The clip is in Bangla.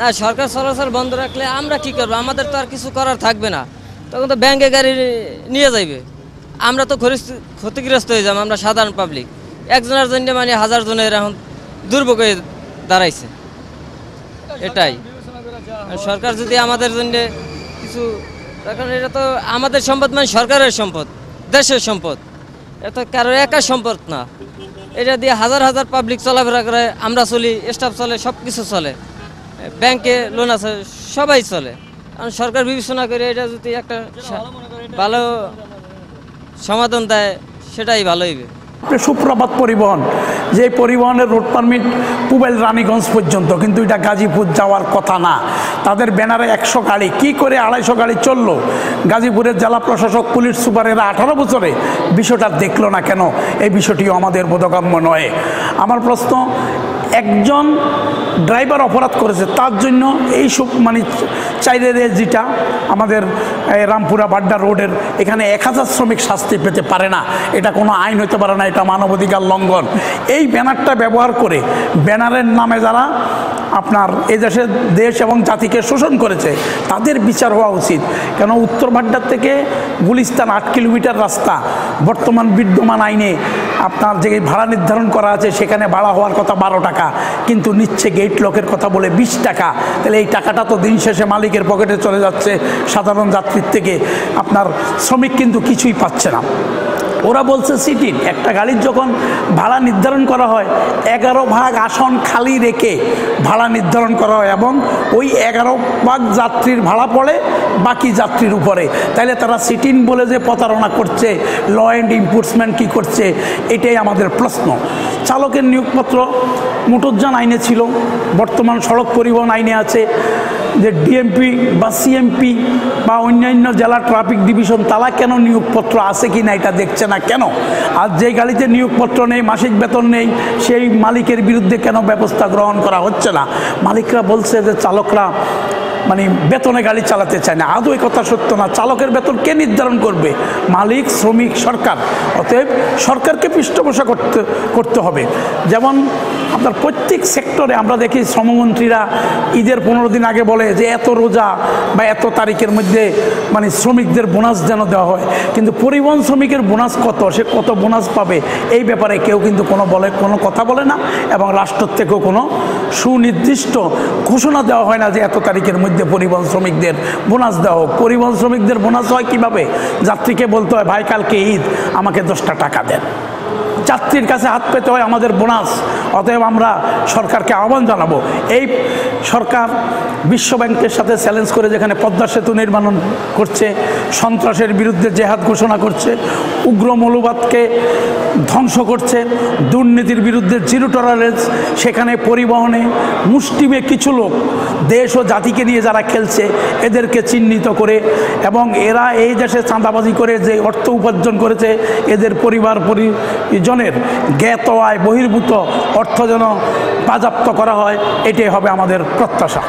না, সরকার চলাচল বন্ধ রাখলে আমরা কি করব? আমাদের তো আর কিছু করার থাকবে না। তখন তো ব্যাংকে গাড়ি নিয়ে যাইবে। আমরা তো ক্ষতিগ্রস্ত হয়ে যাব, আমরা সাধারণ পাবলিক একজনের জন্য মানে হাজার জনের এখন দুর্ভোগ হয়ে দাঁড়াইছে। এটাই। সরকার যদি আমাদের জন্য কিছু এখন এটা তো আমাদের সম্পদ মানে সরকারের সম্পদ, দেশের সম্পদ। এটা তো কারও একা সম্পদ না। এটা দিয়ে হাজার হাজার পাবলিক চলাফেরা করে, আমরা চলি স্টাফ চলে সব কিছু চলে। ব্যাংকে লোন আছে, সবাই চলে। কারণ সরকার বিবেচনা করে এটা যদি একটা ভালো সমাধান দেয়, সেটাই ভালো হইবে। সুপ্রভাত পরিবহন যে পরিবহনের রোড পারমিট পুবেল রানীগঞ্জ পর্যন্ত, কিন্তু এটা গাজীপুর যাওয়ার কথা না। তাদের ব্যানারে একশো গাড়ি, কি করে আড়াইশো গাড়ি চলল? গাজীপুরের জেলা প্রশাসক, পুলিশ সুপারেরা আঠারো বছরে বিষয়টা দেখল না কেন? এই বিষয়টিও আমাদের বোধগম্য নয়। আমার প্রশ্ন একজন ড্রাইভার অপরাধ করেছে, তার জন্য এই সব মানে চাইরে যেটা আমাদের রামপুরা বাড্ডা রোডের এখানে এক হাজার শ্রমিক শাস্তি পেতে পারে না। এটা কোনো আইন হতে পারে না, এটা মানবাধিকার লঙ্ঘন। এই ব্যানারটা ব্যবহার করে ব্যানারের নামে যারা আপনার এই দেশের দেশ এবং জাতিকে শোষণ করেছে, তাদের বিচার হওয়া উচিত। কেন উত্তর ভাড্ডার থেকে গুলিস্তান আট কিলোমিটার রাস্তা, বর্তমান বিদ্যমান আইনে আপনার যে ভাড়া নির্ধারণ করা আছে, সেখানে ভাড়া হওয়ার কথা বারো টাকা, কিন্তু নিচ্ছে গেট লকের কথা বলে বিশ টাকা। তাহলে এই টাকাটা তো দিন শেষে মালিকের পকেটে চলে যাচ্ছে সাধারণ যাত্রীর থেকে। আপনার শ্রমিক কিন্তু কিছুই পাচ্ছে না। ওরা বলছে সিটির একটা গাড়ির যখন ভাড়া নির্ধারণ করা হয়, এগারো ভাগ আসন খালি রেখে ভাড়া নির্ধারণ করা হয় এবং ওই এগারো ভাগ যাত্রীর ভাড়া পড়ে, বাকি যাত্রীর উপরে। তাইলে তারা সিটিন বলে যে প্রতারণা করছে, ল অ্যান্ড এনফোর্সমেন্ট কী করছে, এটাই আমাদের প্রশ্ন। চালকের নিয়োগপত্র মোটরযান আইনে ছিল, বর্তমান সড়ক পরিবহন আইনে আছে। যে ডিএমপি বা সিএমপি বা অন্যান্য জেলা ট্রাফিক ডিভিশন তারা কেন নিয়োগপত্র আছে কি না এটা দেখছে না কেন? আর যে গাড়িতে নিয়োগপত্র নেই, মাসিক বেতন নেই, সেই মালিকের বিরুদ্ধে কেন ব্যবস্থা গ্রহণ করা হচ্ছে না? মালিকরা বলছে যে চালকরা মানে বেতনে গাড়ি চালাতে চায় না। আদৌ কথা সত্য না? চালকের বেতন কে নির্ধারণ করবে? মালিক, শ্রমিক, সরকার। অতএব সরকারকে পৃষ্ঠপোষা করতে করতে হবে। যেমন আপনার প্রত্যেক সেক্টরে আমরা দেখি শ্রমমন্ত্রীরা ঈদের পনেরো দিন আগে বলে যে এত রোজা বা এত তারিখের মধ্যে মানে শ্রমিকদের বোনাস যেন দেওয়া হয়। কিন্তু পরিবহন শ্রমিকের বোনাস কত? সে কত বোনাস পাবে? এই ব্যাপারে কেউ কিন্তু কোনো বলে, কোনো কথা বলে না। এবং রাষ্ট্র থেকেও কোনো সুনির্দিষ্ট ঘোষণা দেওয়া হয় না যে এত তারিখের মধ্যে পরিবহন শ্রমিকদের বোনাস দেওয়া হোক। পরিবহন শ্রমিকদের বোনাস হয় কীভাবে? যাত্রীকে বলতে হয়, ভাই, কালকে ঈদ, আমাকে দশটা টাকা দেন। যাত্রীর কাছে হাত পেতে হয় আমাদের বোনাস। অতএব আমরা সরকারকে আহ্বান জানাব, এই সরকার বিশ্বব্যাংকের সাথে চ্যালেঞ্জ করে যেখানে পদ্মা সেতু নির্মাণ করছে সন্ত্রাসের বিরুদ্ধে জেহাদ ঘোষণা করছে, উগ্র মৌলবাদকে ধ্বংস করছে, দুর্নীতির বিরুদ্ধে জিরো টলারেন্স, সেখানে পরিবহনে মুষ্টিমে কিছু লোক, দেশ ও জাতিকে নিয়ে যারা খেলছে, এদেরকে চিহ্নিত করে এবং এরা এই দেশে চাঁদাবাজি করে যে অর্থ উপার্জন করেছে, এদের পরিবার পরিজনের জ্ঞাত আয় বহির্ভূত অর্থ যেন বাজাপ্ত করা হয়, এটাই হবে আমাদের প্রত্যাশা।